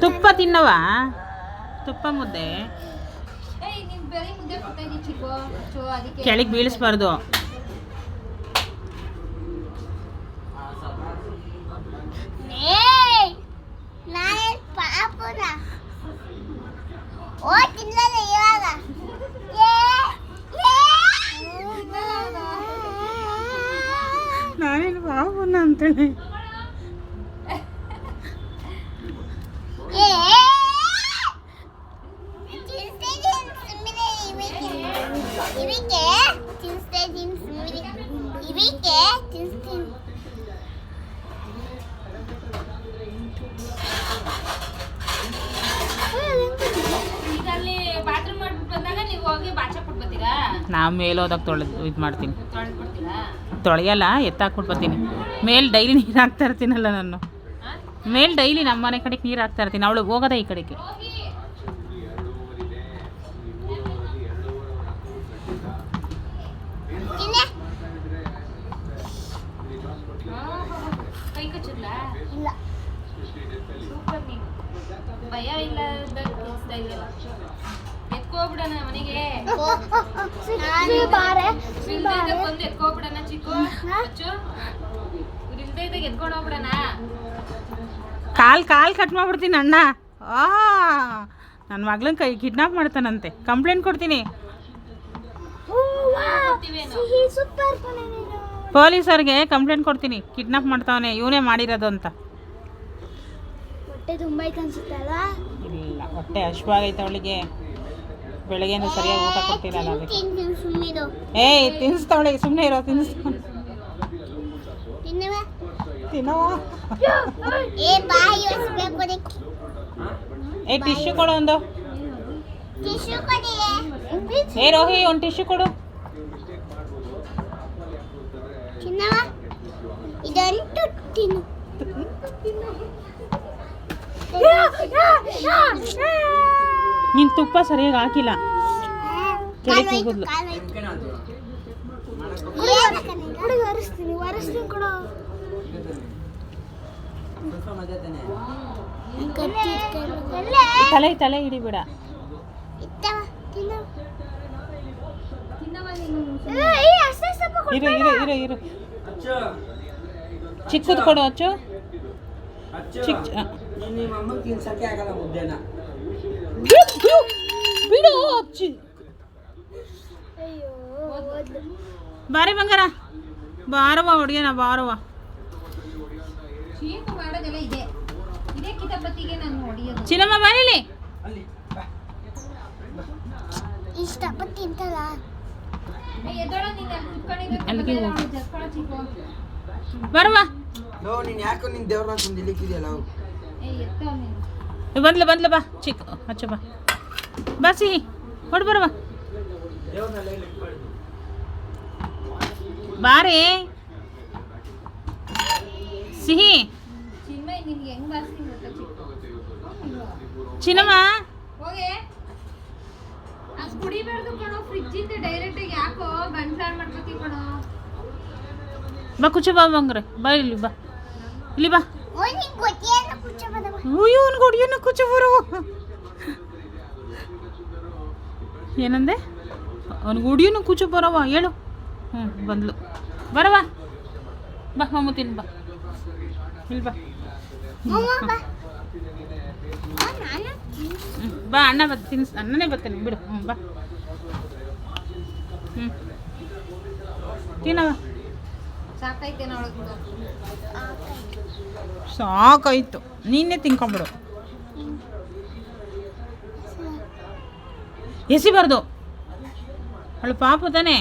ತುಪ್ಪ ತಿನ್ನವ? ತುಪ್ಪ ಮುದ್ದೆ. ಕೆಳಗೆ ಬೀಳಿಸ್ಬಾರ್ದು. ನಾನೇನು ಪಾಪನ ಅಂತೇಳಿ. ಬಾಚ ತಿನ್ಸ್ತೀನಿ ನಾ ಮೇಲೆ ಹೋದಾಗ ತೊಳೆದು ಇದು ಮಾಡ್ತೀನಿ. ತೊಳೆಯಲ್ಲ ಎತ್ತಾಕ್ಬಿಟ್ಟು ಬರ್ತೀನಿ ಮೇಲೆ ಡೈಲಿ ನೀರು ಹಾಕ್ತಾ ಇರ್ತೀನಲ್ಲ ನಾನು. ಮೇಲೆ ಡೈಲಿ ನಮ್ಮ ಮನೆ ಕಡೆಗೆ ನೀರು ಹಾಕ್ತಾ ಇರ್ತೀನಿ ಅವಳು ಹೋಗೋದ ಈ ಕಡೆಗೆ ಹೋಗಿ ತಿನ್ನೆ. ಕೈ ಕಚ್ಚಿದ್ಲಾ ಇಲ್ಲ. ಸೂಪರ್ ನೀನು. ಭಯ ಇಲ್ಲ ತಿನ್ಸ್ತಾ ಇದೆಯಲ್ಲ ಎತ್ಕೋಬಿಡಣ ಮನೆಗೆ. ನಾನು ಬಾರೆ ಇಲ್ದೇ ಇದ್ದಾಗ ಬಂದು ಎತ್ಕೋಬಿಡಣ ಚಿಕ್ಕು? ಅಚ್ಚು ಇವ್ರು ಇಲ್ದೇ ಇದ್ದಾಗ ಎತ್ಕೊಂಡು ಹೋಗ್ಬಿಡಣ. ಕಾಲು ಕಾಲು ಕಟ್ ಮಾಡ್ಬಿಡ್ತೀನಿ ಅಣ್ಣ. ಆ ನನ್ನ ಮಗಳನ್ನ ಕೈ ಕಿಡ್ನಾಪ್ ಮಾಡ್ತಾನಂತೆ. ಕಂಪ್ಲೇಂಟ್ ಕೊಡ್ತೀನಿ. ಕೊಡ್ತೀವೇನೋ? ಸೂಪರ್ ಪೊಲೀಸರಿಗೆ ಕಂಪ್ಲೇಂಟ್ ಕೊಡ್ತೀನಿ. ಕಿಡ್ನಾಪ್ ಮಾಡ್ತಾವನೆ ಇವನೇ ಮಾಡಿರೋದು ಅಂತ. ಹೊಟ್ಟೆ ತುಂಬ ಐತೆ ಅನ್ಸುತ್ತೆ ಇಲ್ಲ ಹೊಟ್ಟೆ ಹಶ್ವಾಗೈತೆ ಅವಳಿಗೆ. ಬೆಳಗ್ಗೆಯಿಂದ ಸರಿಯಾಗಿ ಊಟ ಕೊಟ್ಟಿರಲ್ಲ ಅದಕ್ಕೆ. ಏಯ್ ತಿನ್ನಿಸ್ತಾವಳಿಗೆ ಸುಮ್ಮನೆ ಇರೋ ತಿನ್ನಿಸ್ತಾವಳೆ ತಿನ್ನುವ? ತಿನ್ನೋ ಏ ಟಿಶ್ಯೂ ಕೊಡು ಒಂದು. ಏ ರೋಹಿ ಒಂದು ಟಿಶ್ಯೂ ಕೊಡು ತಿನ್ನವ ಇದಂಟು ತಿನ್ನು. ನೀನು ತುಪ್ಪ ಸರಿಯಾಗಿ ಹಾಕಿಲ್ಲ. ಹೋಗುದ್ಲು ಒರೆಸ್ತೀನಿ ಒರೆಸ್ತೀನಿ ಕೊಡು. ಎಲ್ಲೇ? ತಲೆ ತಲೆ ಹಿಡಿಬೇಡ. ಬಿಡ ಇರು ಇರು ಇರು ಇರು. ಚಿಕ್ಕದು ಕೊಡು ಅಚ್ಚು ಚಿಕ್ಕ ಆ. ನಿಮ್ಮ ಅಮ್ಮಂಗೆ ತಿನ್ಸಕ್ಕೆ ಆಗಲ್ಲ ಮುದ್ದೆನ ಬಿಡು, ಬಿಡು ಅಚ್ಚಿ ಅಯ್ಯೋ ಓದ್ಲು. ಬಾರಿ ಬಂಗಾರ ಬಾರವ ಹುಡುಗಿನ ಬಾರವ ಚೀಕು ಮಾಡೋದೆಲ್ಲ ಇದೆ ಇದೇ ಕಿತಾಪತಿಗೆ ನಾನು ಹೊಡಿಯೋದು ಚಿನ್ನಮ್ಮ ಬಾರಿಲಿ ಅಲ್ಲಿ ಬಾ. ಇಷ್ಟಪಟ್ಟು ತಿಂತಲ್ಲ ಏ, ಎದ್ದೋಳ ನೀನು ಅಲ್ಲಿ ಕುತ್ಕೊಂಡಿದ್ರೆ ಅಲ್ಲಿಗೆ ಹೋಗು. ಬರವ. ಬಂದ್ಲ ಬಂದ್ಲ ಬಾ. ಚಿಕ್ಕ ಅಚ್ಚ ಬಾ. ಬಾ ಸಿಹಿ. ಹೊಡ್ ಬರುವ. ಬಾರಿ. ಸಿಹಿ. ಚಿನ್ನಮ್ಮ? ಕುಡಿಬಾರ್ದು ಕಣೋ ಫ್ರಿಜ್ಜಿಂದ ಇಂದ ಡೈರೆಕ್ಟ್ ಯಾಕೋ ಗಂಟ್ಲಾಡ್ ಮಾಡ್ಕೊತೀವಿ ಕಣೋ. ಬಾ ಕುಚ ಬಾ, ಬಂಗ್ರೆ. ಬಾ ಇಲ್ಲಿ ಬಾ. ಇಲ್ಲಿ ಬಾ. ಇವನು ಕೊಡಿಯನ್ನು ಕುಚ್ಚ ಬರುವ ಏನಂದೆ? ಅವ್ನಿಗೆ ಗುಡಿಯೂ ಕುಚ್ಚು ಬರವ. ಹೇಳು. ಹ್ಞೂ ಬಂದ್ಲು. ಬರವಾ ಬಾ. ಮಮ್ಮುತ್ತೀನಿ ಬಾ. ಇಲ್ಲಿ ಬಾ. ಬಾ, ಅಣ್ಣ ಬತ್ ತಿನ್ಸ್, ಅಣ್ಣನೇ ಬರ್ತಾನೆ. ಬಿಡು ಹ್ಞೂ ಬಾ. ಹ್ಞೂ ತಿನ್ನವ. ಸಾಕಾಯ್ತು. ನೀನೇ ತಿನ್ಕೊಂಬಿಡು. ಎಸಿಬಾರ್ದು ಅವಳು ಪಾಪು ತಾನೇ.